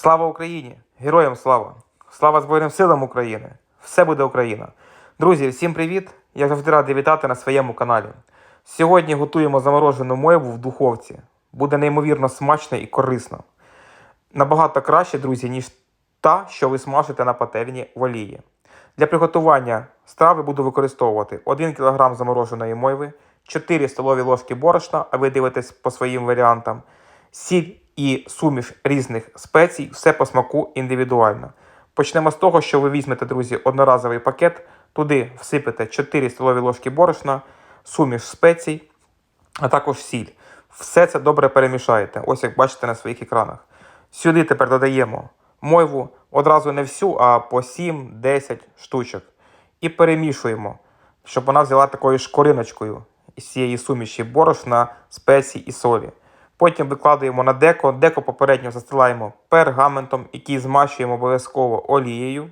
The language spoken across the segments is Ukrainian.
Слава Україні! Героям слава! Слава Збройним силам України! Все буде Україна! Друзі, всім привіт! Я завжди радий вітати на своєму каналі. Сьогодні готуємо заморожену мойву в духовці. Буде неймовірно смачно і корисно. Набагато краще, друзі, ніж та, що ви смажите на пательні в олії. Для приготування страви буду використовувати 1 кг замороженої мойви, 4 столові ложки борошна, а ви дивитесь по своїм варіантам, сіль і суміш різних спецій, все по смаку індивідуально. Почнемо з того, що ви візьмете, друзі, одноразовий пакет, туди всипете 4 столові ложки борошна, суміш спецій, а також сіль. Все це добре перемішаєте, ось як бачите на своїх екранах. Сюди тепер додаємо мойву одразу не всю, а по 7-10 штучок. І перемішуємо, щоб вона взяла такою шкориночкою із цієї суміші борошна, спецій і солі. Потім викладаємо на деко. Деко попередньо застилаємо пергаментом, який змащуємо обов'язково олією.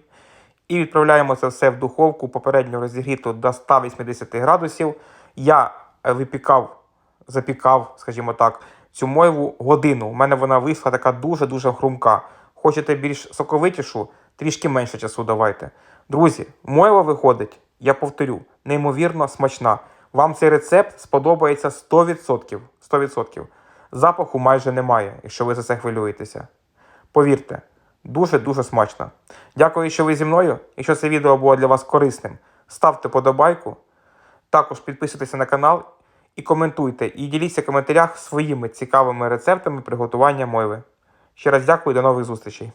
І відправляємо це все в духовку попередньо розігріту до 180 градусів. Я випікав, запікав, скажімо так, цю мойву годину. У мене вона вийшла така дуже-дуже хрумка. Хочете більш соковитішу, трішки менше часу давайте. Друзі, мойва виходить, я повторю, неймовірно смачна. Вам цей рецепт сподобається 100%. 100%. Запаху майже немає, якщо ви за це хвилюєтеся. Повірте, дуже-дуже смачно. Дякую, що ви зі мною. Якщо це відео було для вас корисним, ставте подобайку. Також підписуйтеся на канал і коментуйте. І діліться в коментарях своїми цікавими рецептами приготування мойви. Ще раз дякую, до нових зустрічей.